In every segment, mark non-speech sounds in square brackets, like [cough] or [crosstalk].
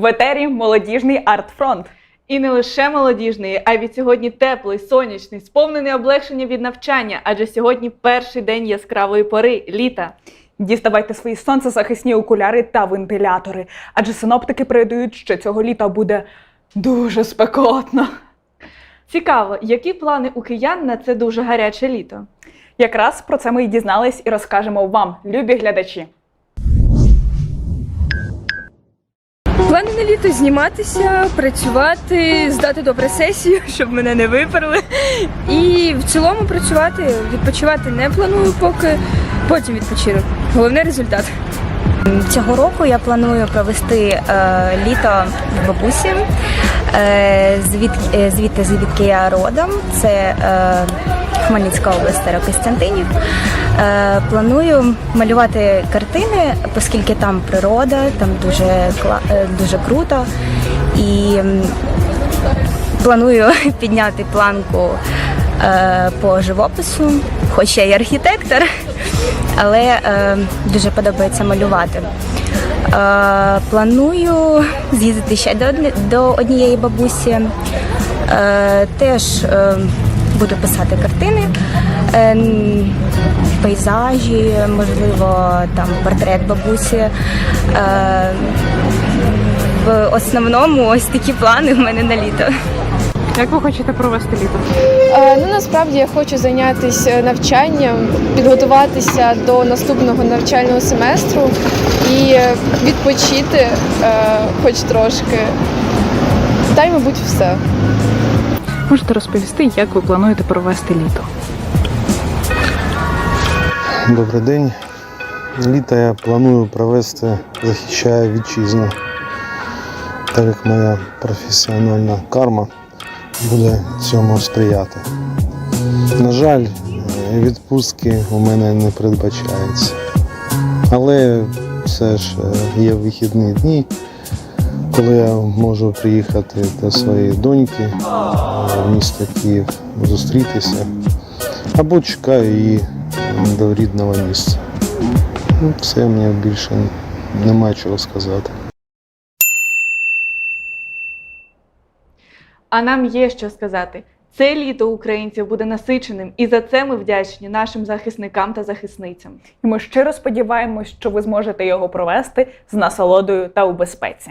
В етері молодіжний артфронт. І не лише молодіжний, а й від сьогодні теплий, сонячний, сповнений облегшення від навчання, адже сьогодні перший день яскравої пори літа. Діставайте свої сонцезахисні окуляри та вентилятори, адже синоптики передають, що цього літа буде дуже спекотно. Цікаво, які плани у киян на це дуже гаряче літо? Якраз про це ми і дізнались і розкажемо вам, любі глядачі. Плани на літо зніматися, працювати, здати добре сесію, [laughs] щоб мене не виперли. І в цілому працювати, відпочивати не планую поки, потім відпочину. Головне результат. Цього року я планую провести е, літо в бабусі. Е, звід, е, звідти, звідки я родом, це е, Хмельницька область Старокостянтинів. Е, планую малювати картини, оскільки там природа, там дуже, е, дуже круто. І планую [laughs] підняти планку е, по живопису, хоч я й архітектор, [laughs] але дуже подобається малювати. Планую з'їздити ще до, однієї бабусі. Теж е, буду писати картини, е, пейзажі, можливо, там портрет бабусі. Е, в основному ось такі плани в мене на літо. Як ви хочете провести літо? Е, Ну насправді я хочу зайнятися навчанням, підготуватися до наступного навчального семестру і відпочити, е, хоч трошки. Та й, мабуть, все. Можете розповісти, як ви плануєте провести літо? Добрий день. Літо я планую провести захищаю вітчизну, так як моя професіональна карма буде цьому сприяти. На жаль, відпустки у мене не передбачається. Але все ж е, є вихідні дні, коли я можу приїхати до своєї доньки в Київ, зустрітися або чекаю її до рідного місця. Ну, Все мені більше немає чого сказати. А нам є що сказати. Це літо українців буде насиченим, і за це ми вдячні нашим захисникам та захисницям. І ми щиро сподіваємось, що ви зможете його провести з насолодою та у безпеці.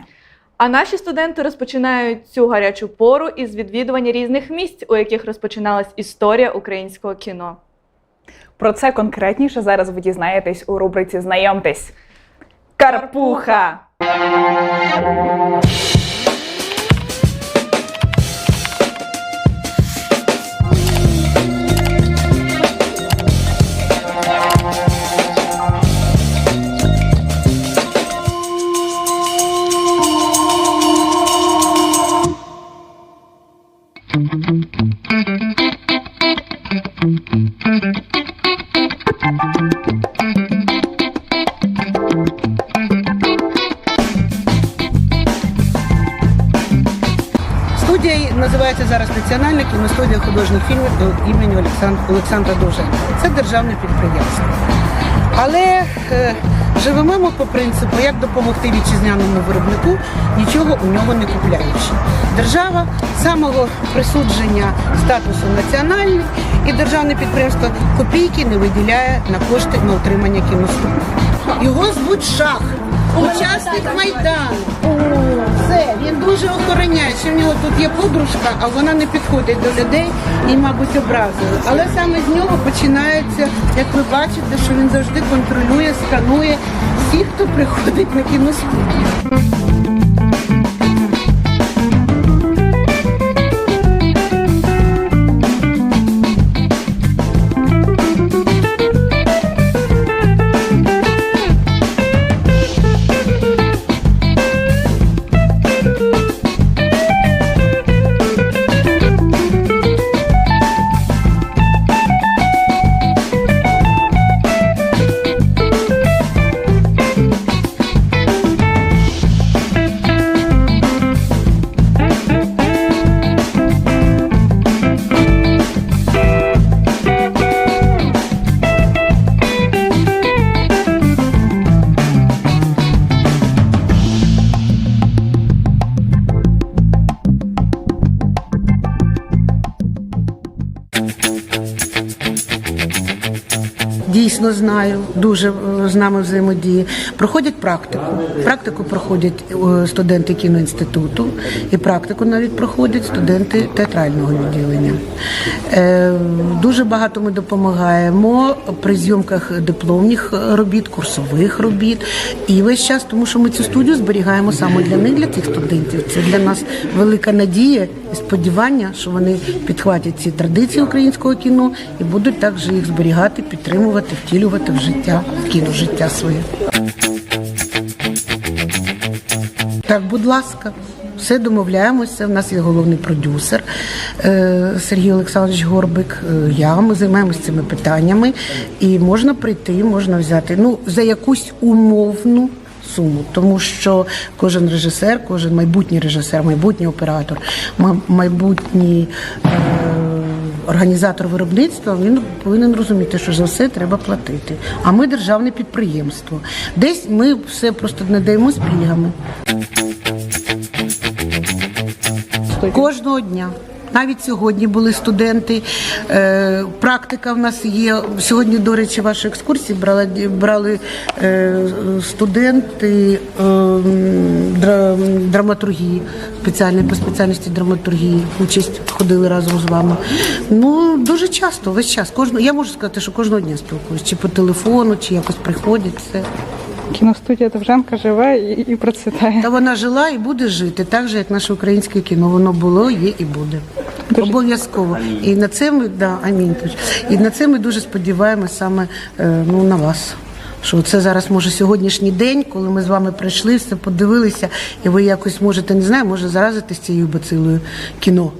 А наші студенти розпочинають цю гарячу пору із відвідування різних місць, у яких розпочиналась історія українського кіно. Про це конкретніше зараз ви дізнаєтесь у рубриці Знайомтесь. Карпуха! Художніх фільмів імені Олександра, Олександра Довженка. Це державне підприємство. Але е, живемо ми по принципу, як допомогти вітчизняному виробнику, нічого у нього не купляючи. Держава самого присудження статусу національний і державне підприємство копійки не виділяє на кошти на утримання кіностудії. Його звуть Шах, учасник Майдану. Все, він дуже охороняє, що в нього тут є подружка, а вона не підходить до людей і, мабуть, образує. Але саме з нього починається, як ви бачите, що він завжди контролює, сканує всіх, хто приходить на кіностудію. Дійсно знаю, дуже е, з нами взаємодіє. Проходять практику. Практику проходять е, студенти кіноінституту, і практику навіть проходять студенти театрального відділення. Е, Дуже багато ми допомагаємо при зйомках дипломних робіт, курсових робіт. І весь час, тому що ми цю студію зберігаємо саме для них, для цих студентів. Це для нас велика надія і сподівання, що вони підхватять ці традиції українського кіно і будуть також їх зберігати, підтримувати, втілювати в життя, в кіножиття своє. Так, будь ласка, все домовляємося. У нас є головний продюсер е, Сергій Олександрович Горбик. е, Я ми займаємося цими питаннями, і можна прийти, можна взяти ну за якусь умовну. Суму, тому що кожен режисер, кожен майбутній режисер, майбутній оператор, ма- майбутній е, організатор виробництва, він повинен розуміти, що за все треба платити. А ми державне підприємство. Десь ми все просто не даємо з пільгами. Кожного дня. Навіть сьогодні були студенти. Е, практика в нас є. Сьогодні, до речі, ваші екскурсії брали, брали е, студенти е, драматургії, спеціальної по спеціальності драматургії. Участь ходили разом з вами. Ну, дуже часто, весь час. Кожного, я можу сказати, що кожного дня спілкуюсь. Чи по телефону, чи якось приходять. Все. Кіностудія Довженка живе і, і процвітає. Та вона жила і буде жити, так же, як наше українське кіно. Воно було, є і буде. Обов'язково. І на це ми да, амінь. І на це ми дуже сподіваємося саме е, ну, на вас. Що це зараз може сьогоднішній день, коли ми з вами прийшли, все подивилися, і ви якось можете, не знаю, може заразитись цією бацилою кіно,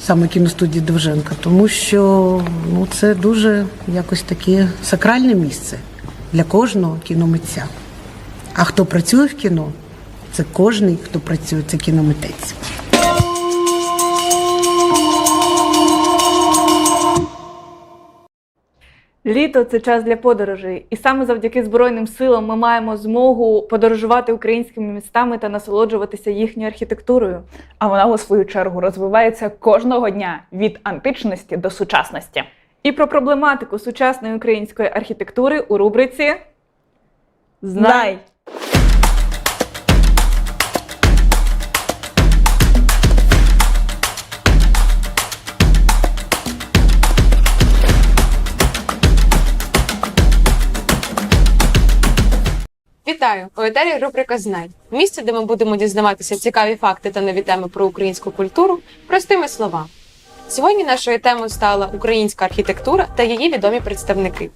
саме кіностудії Довженка. Тому що ну, це дуже якось таке сакральне місце для кожного кіномитця. А хто працює в кіно, це кожний, хто працює, це кіномитець. Літо це час для подорожей, і саме завдяки Збройним силам ми маємо змогу подорожувати українськими містами та насолоджуватися їхньою архітектурою. А вона у свою чергу розвивається кожного дня від античності до сучасності. І про проблематику сучасної української архітектури у рубриці Знай! Вітаю! У етері рубрика Знай місце, де ми будемо дізнаватися цікаві факти та нові теми про українську культуру простими словами. Сьогодні нашою темою стала українська архітектура та її відомі представники.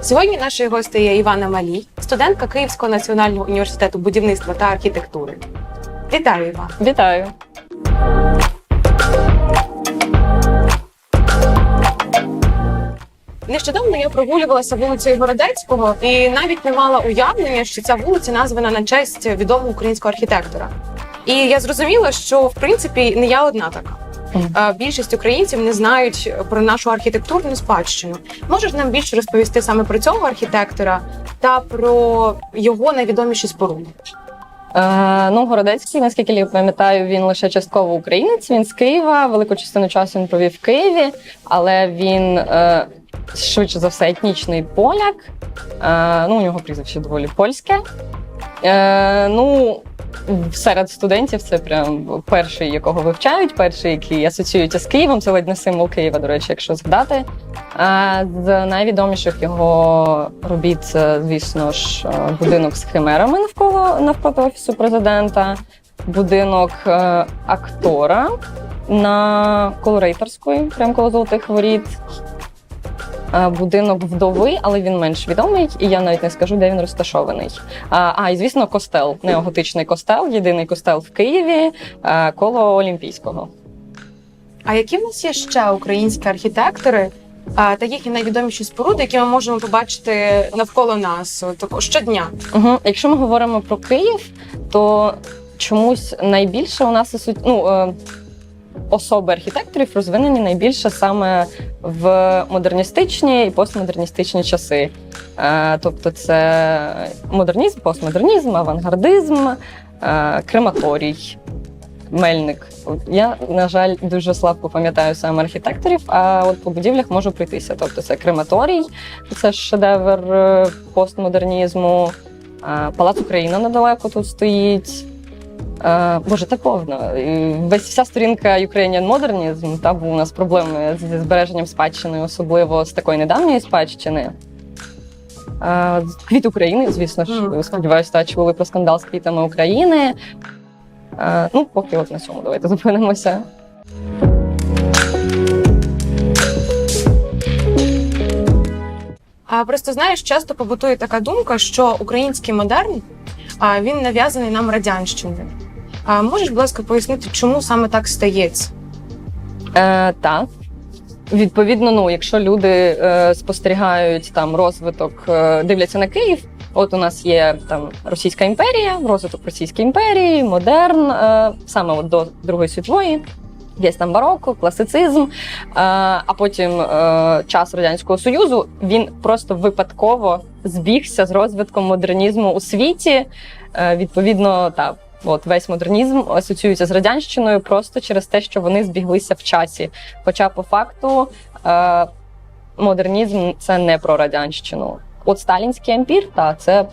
Сьогодні нашою гостею є Івана Малій, студентка Київського національного університету будівництва та архітектури. Вітаю Іван! Вітаю. Нещодавно я прогулювалася вулицею Городецького і навіть не мала уявлення, що ця вулиця названа на честь відомого українського архітектора. І я зрозуміла, що в принципі не я одна така. Більшість українців не знають про нашу архітектурну спадщину. Можеш нам більше розповісти саме про цього архітектора та про його найвідоміші споруди? Е, ну, Городецький, наскільки я пам'ятаю, він лише частково українець. Він з Києва. Велику частину часу він провів в Києві, але він е, швидше за все етнічний поляк. Е, ну, у нього прізвище доволі польське. Ну, серед студентів це прям перший, якого вивчають, перший, який асоціюється з Києвом. Це ледь не символ Києва, до речі, якщо згадати. Е, З найвідоміших його робіт, це, звісно ж, е, будинок з химерами навколо навпроти офісу президента, будинок е, актора на Колорейторської, прямо коло золотих воріт. Е, Будинок вдови, але він менш відомий, і я навіть не скажу, де він розташований. А, і звісно, костел, неоготичний костел, єдиний костел в Києві е, коло Олімпійського. А які в нас є ще українські архітектори а, та їхні найвідоміші споруди, які ми можемо побачити навколо нас от, щодня? Угу. Якщо ми говоримо про Київ, то чомусь найбільше у нас ну, е, особи архітекторів розвинені найбільше саме в модерністичні і постмодерністичні часи. Е, тобто це модернізм, постмодернізм, авангардизм, е, крематорій. Мельник. Я, на жаль, дуже слабко пам'ятаю саме архітекторів, а от по будівлях можу пройтися. Тобто це крематорій, це шедевр е, постмодернізму. Палац Україна недалеко тут стоїть. Е, Боже, та повно. Весь вся сторінка Ukrainian Modernism, та був у нас проблеми зі збереженням спадщини, особливо з такої недавньої спадщини. Е, Квіт України, звісно ж, Мгм. сподіваюся, та чули про скандал з квітами України. Е, Ну, поки от на цьому давайте зупинимося. А просто знаєш, часто побутує така думка, що український модерн він нав'язаний нам радянщиною. А можеш, будь ласка, пояснити, чому саме так стається? Е, так. Відповідно, ну, якщо люди е, спостерігають там розвиток, е, дивляться на Київ. От у нас є там Російська імперія, розвиток Російської імперії, модерн, е, саме от до Другої світової. Є там бароко, класицизм, е, а потім е, час радянського союзу він просто випадково збігся з розвитком модернізму у світі. Е, відповідно, та от весь модернізм асоціюється з радянщиною просто через те, що вони збіглися в часі. Хоча по факту модернізм це не про радянщину. От сталінський ампір, та це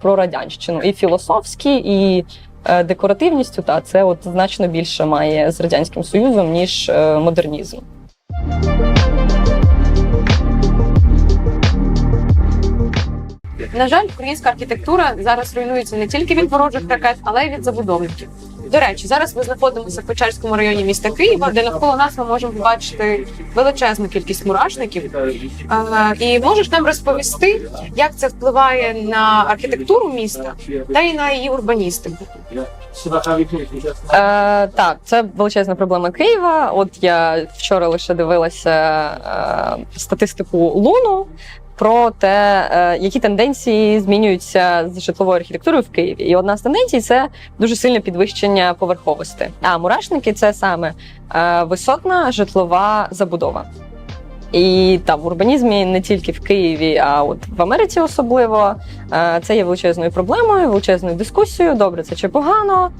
про радянщину. І філософський, і декоративністю, та це от значно більше має з радянським союзом ніж е, модернізм. На жаль, українська архітектура зараз руйнується не тільки від ворожих ракет, але й від забудовників. До речі, зараз ми знаходимося в Печерському районі міста Києва, де навколо нас ми можемо побачити величезну кількість мурашників. А, і можеш нам розповісти, як це впливає на архітектуру міста та й на її урбаністику. Е, так, це величезна проблема Києва. От я вчора лише дивилася е, статистику Луну про те, е, які тенденції змінюються з житловою архітектурою в Києві. І одна з тенденцій це дуже сильне підвищення поверховості. А мурашники це саме е, висотна житлова забудова. І там в урбанізмі не тільки в Києві, а от в Америці особливо е, це є величезною проблемою, величезною дискусією. Добре, це чи погано.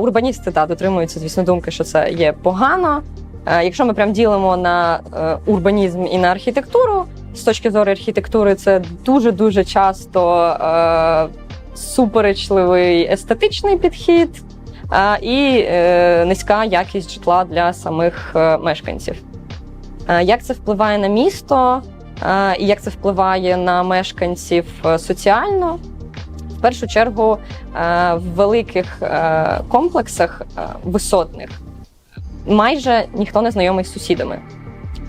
Урбаністи та дотримуються, звісно, думки, що це є погано. Якщо ми прям ділимо на урбанізм і на архітектуру, з точки зору архітектури, це дуже дуже часто е, суперечливий естетичний підхід е, і е, низька якість житла для самих е, мешканців. Е, Як це впливає на місто е, і як це впливає на мешканців е, соціально? В першу чергу е, в великих е, комплексах висотних майже ніхто не знайомий з сусідами.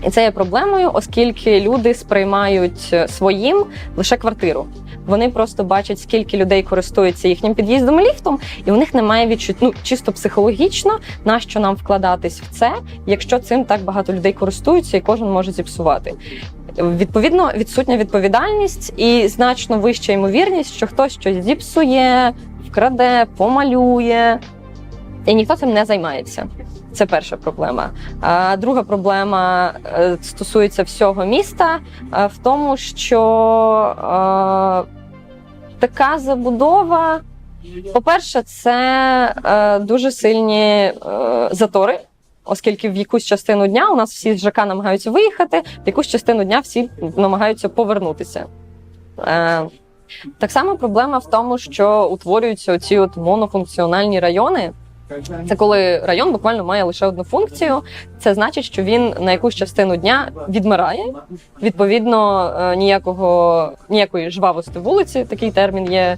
І це є проблемою, оскільки люди сприймають е, своїм лише квартиру. Вони просто бачать, скільки людей користуються їхнім під'їздом ліфтом, і у них немає відчуття, ну чисто психологічно, на що нам вкладатись в це, якщо цим так багато людей користуються, і кожен може зіпсувати. Відповідно, відсутня відповідальність і значно вища ймовірність, що хтось щось зіпсує, вкраде, помалює, і ніхто цим не займається. Це перша проблема. А друга проблема е, стосується всього міста е, в тому, що е, така забудова, по-перше, це е, дуже сильні е, затори. Оскільки в якусь частину дня у нас всі з ЖК намагаються виїхати, в якусь частину дня всі намагаються повернутися. Е, так само проблема в тому, що утворюються оці от монофункціональні райони. Це коли район буквально має лише одну функцію. Це значить, що він на якусь частину дня відмирає. Відповідно, е, ніякого ніякої жвавості вулиці, такий термін є.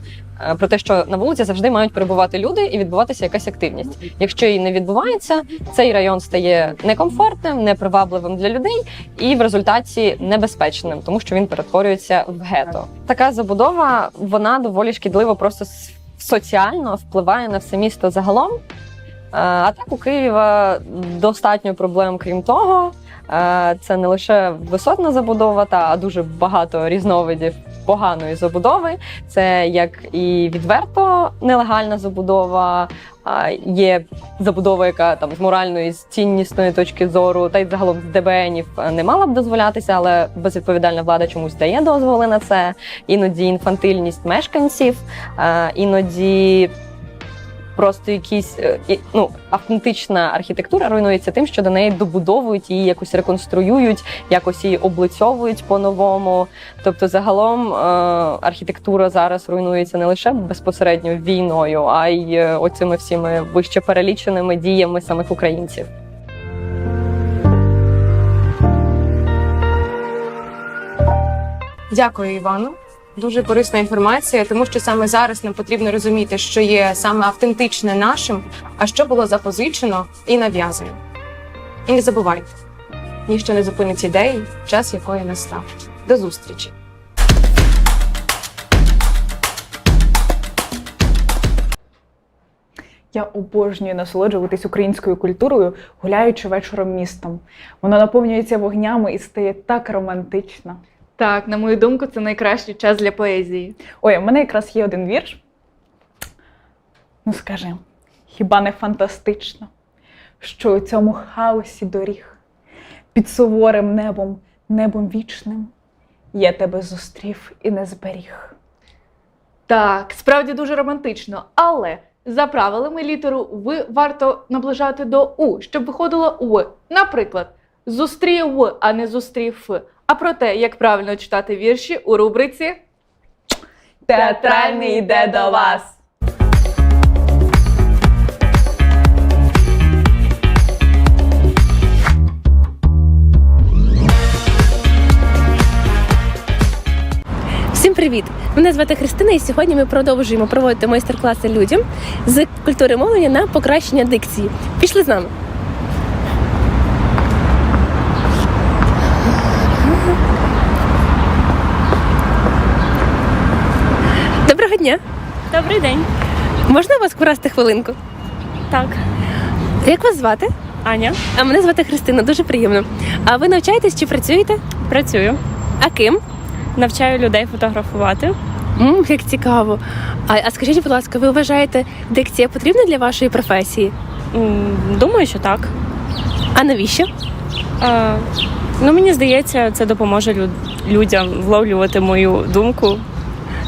е, Про те, що на вулиці завжди мають перебувати люди і відбуватися якась активність. Якщо її не відбувається, цей район стає некомфортним, непривабливим для людей і в результаті небезпечним, тому що він перетворюється в гето. Така забудова вона доволі шкідливо просто соціально впливає на все місто загалом. Е, А так у Києва достатньо проблем, крім того. Е, Це не лише висотна забудова, та а дуже багато різновидів поганої забудови. Це як і відверто нелегальна забудова, є забудова, яка там з моральної, з ціннісної точки зору, та й загалом з ДБНів е, не мала б дозволятися, але безвідповідальна влада чомусь дає дозволи на це. Іноді інфантильність мешканців, е, іноді просто якісь е, ну, автентична архітектура руйнується тим, що до неї добудовують її, якось реконструюють, якось її облицьовують по-новому. Тобто, загалом е, архітектура зараз руйнується не лише безпосередньо війною, а й е, оцими всіми вище переліченими діями самих українців. Дякую, Івану. Дуже корисна інформація, тому що саме зараз нам потрібно розуміти, що є саме автентичне нашим, а що було запозичено і нав'язано. І не забувайте, ніщо не зупинить ідеї, час якої настав. До зустрічі! Я обожнюю насолоджуватись українською культурою, гуляючи вечором містом. Воно наповнюється вогнями і стає так романтично. Так, на мою думку, це найкращий час для поезії. Ой, у мене якраз є один вірш. Ну скажи, хіба не фантастично, що у цьому хаосі доріг під суворим небом, небом вічним, я тебе зустрів і не зберіг. Так, справді дуже романтично, але за правилами літеру В варто наближати до У, щоб виходило В. Наприклад, зустрів, а не зустрів. А про те, як правильно читати вірші у рубриці Театральний йде до вас. Всім привіт! Мене звати Христина, і сьогодні ми продовжуємо проводити майстер-класи людям з культури мовлення на покращення дикції. Пішли з нами. Доброго дня! Добрий день. Можна у вас вкрасти хвилинку? Так, Як вас звати? Аня, А мене звати Христина, дуже приємно. А ви навчаєтесь чи працюєте? працюю. А ким? Навчаю людей фотографувати. м як цікаво. А, а скажіть, будь ласка, ви вважаєте, дикція потрібна для вашої професії? М, Думаю, що так. А навіщо? А, ну, мені здається, це допоможе люд- людям вловлювати мою думку.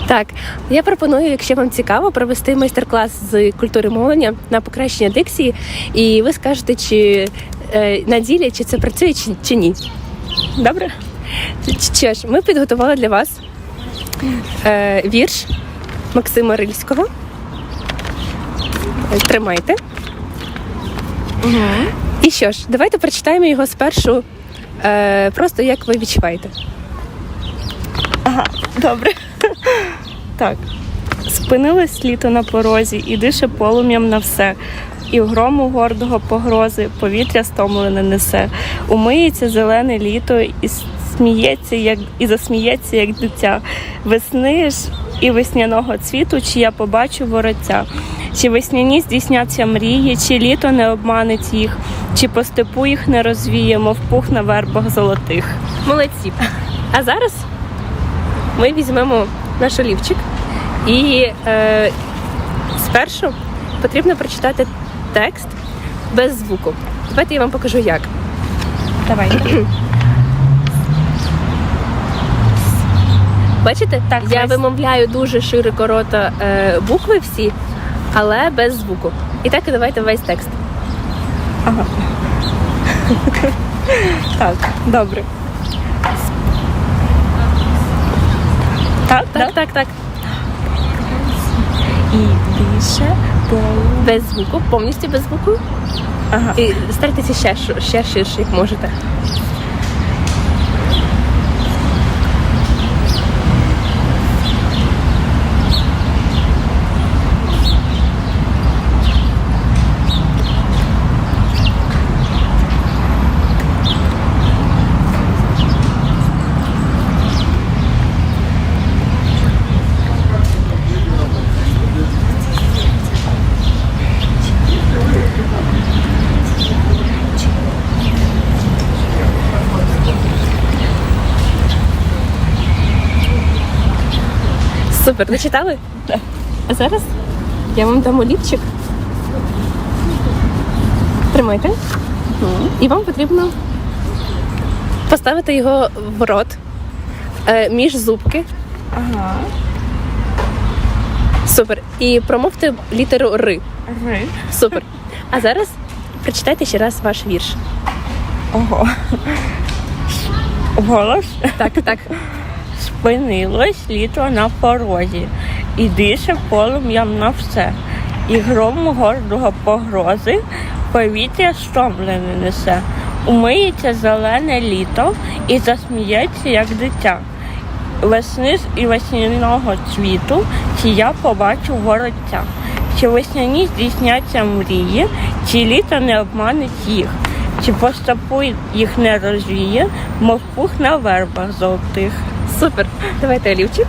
Так, я пропоную, якщо вам цікаво, провести майстер-клас з культури мовлення на покращення дикції, і ви скажете, чи е, на ділі, чи це працює, чи, чи ні. Добре? Що ж, ми підготували для вас е, вірш Максима Рильського. Е, Тримайте. І що ж, давайте прочитаємо його спершу, е, просто як ви відчуваєте. Добре. Так. Спинилось літо на порозі і дише полум'ям на все. І в грому гордого погрози повітря стомлене несе. Умиється зелене літо і сміється, як і засміється, як дитя. Весни ж і весняного цвіту, чи я побачу вороття. Чи весняні здійсняться мрії, чи літо не обманить їх, чи по степу їх не розвіє, мов пух на вербах золотих. Молодці. А зараз ми візьмемо наш олівчик і е, спершу потрібно прочитати текст без звуку. Давайте я вам покажу як. Давайте. [clears throat] Бачите? Так, я весь. вимовляю дуже широко рота е, букви всі, але без звуку. І так і давайте весь текст. [laughs] Так, добре. Так, Так, так, так. І більше Без звуку, повністю без звуку. Ага. І старайтеся ще, ще ширше, як можете. Супер, дочитали? Так. А зараз я вам дам олівчик. Тримайте. І вам потрібно поставити його в рот е, між зубки. Ага. Супер. І промовте літеру Р. Р. Супер. А зараз прочитайте ще раз ваш вірш. Ого. Голос Так, так. Спинилось літо на порозі, і дише полум'ям на все, і гром гордого погрози повітря стомлене несе. Умиється зелене літо і засміється, як дитя. Весни і весняного цвіту, чи я побачу вороття. Чи весняні здійсняться мрії, чи літо не обманить їх, чи постопу їх не розвіє, мов пух на вербах золотих. Супер. Давайте олівчик.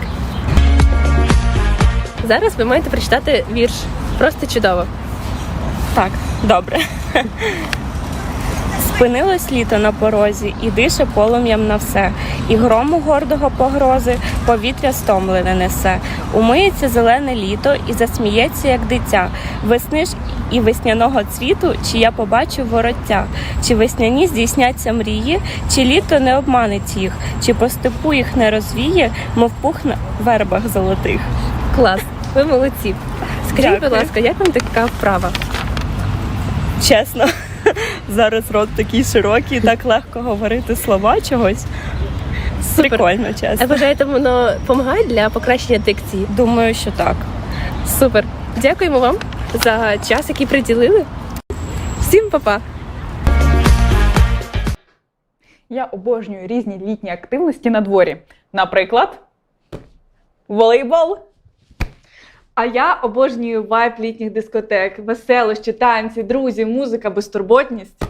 Зараз ви маєте прочитати вірш. Просто чудово. Так, добре. Спинилось літо на порозі, і дише полум'ям на все, і грому гордого погрози повітря стомлене несе. Умиється зелене літо і засміється, як дитя. Весни ж і весняного цвіту, чи я побачу вороття, чи весняні здійсняться мрії, чи літо не обманить їх, чи по степу їх не розвіє, мов пух на вербах золотих. Клас. Ви молодці. Скажіть, будь ласка, як вам така вправа? Чесно, зараз рот такий широкий, так легко говорити слова чогось. Супер. Прикольно, А чесно. вважаєте, воно допомагає для покращення дикції? Думаю, що так. Супер. Дякуємо вам за час, який приділили. Всім па-па! Я обожнюю різні літні активності на дворі. Наприклад, волейбол. А я обожнюю вайб літніх дискотек, веселощі, танці, друзі, музика, безтурботність.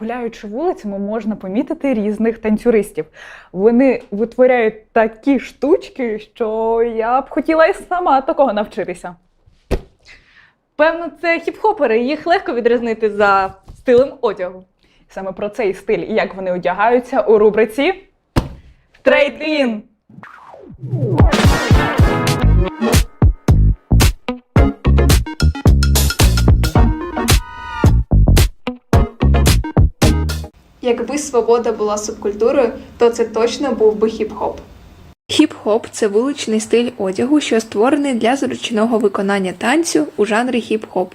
Гуляючи вулицями, можна помітити різних танцюристів. Вони витворяють такі штучки, що я б хотіла і сама такого навчитися. Певно, це хіп-хопери, їх легко відрізнити за стилем одягу. Саме про цей стиль і як вони одягаються у рубриці Straight In. Свобода була субкультурою, то це точно був би хіп-хоп. Хіп-хоп це вуличний стиль одягу, що створений для зручного виконання танцю у жанрі хіп-хоп.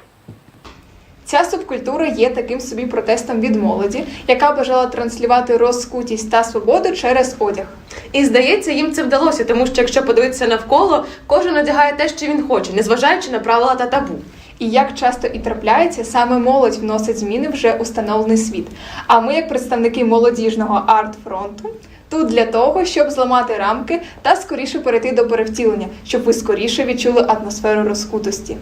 Ця субкультура є таким собі протестом від молоді, яка бажала транслювати розкутість та свободу через одяг. І здається, їм це вдалося, тому що якщо подивитися навколо, кожен одягає те, що він хоче, незважаючи на правила та табу. І як часто і трапляється, саме молодь вносить зміни в вже установлений світ. А ми, як представники молодіжного арт-фронту, тут для того, щоб зламати рамки та скоріше перейти до перевтілення, щоб ви скоріше відчули атмосферу розкутості.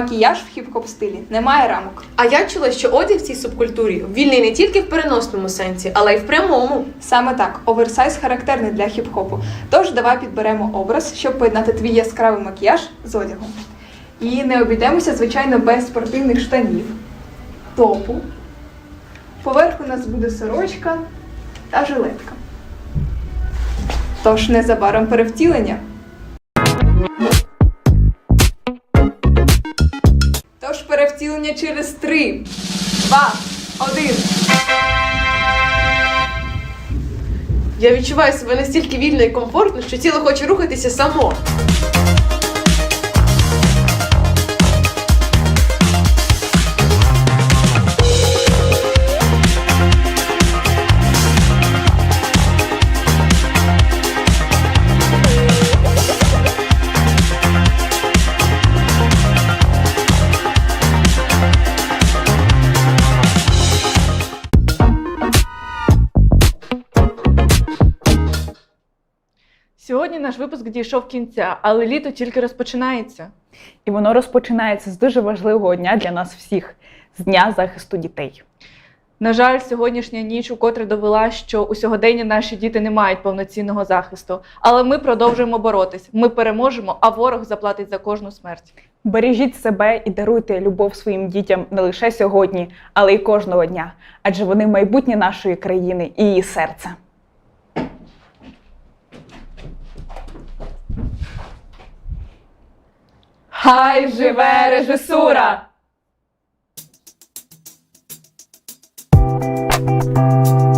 Макіяж в хіп-хоп стилі немає рамок. А я чула, що одяг в цій субкультурі вільний не тільки в переносному сенсі, але й в прямому. Саме так, оверсайз характерний для хіп-хопу. Тож давай підберемо образ, щоб поєднати твій яскравий макіяж з одягом. І не обійдемося, звичайно, без спортивних штанів, топу. Поверху у нас буде сорочка та жилетка. Тож незабаром перевтілення. Перевтілення через три, два, один. Я відчуваю себе настільки вільно і комфортно, що тіло хоче рухатися само. Наш випуск дійшов кінця, але літо тільки розпочинається. І воно розпочинається з дуже важливого дня для нас всіх з Дня захисту дітей. На жаль, сьогоднішня ніч укотре довела, що у сьогоденні наші діти не мають повноцінного захисту. Але ми продовжуємо боротись. Ми переможемо, а ворог заплатить за кожну смерть. Бережіть себе і даруйте любов своїм дітям не лише сьогодні, але й кожного дня, адже вони майбутнє нашої країни і її серце. Хай живе режисура! Thank you.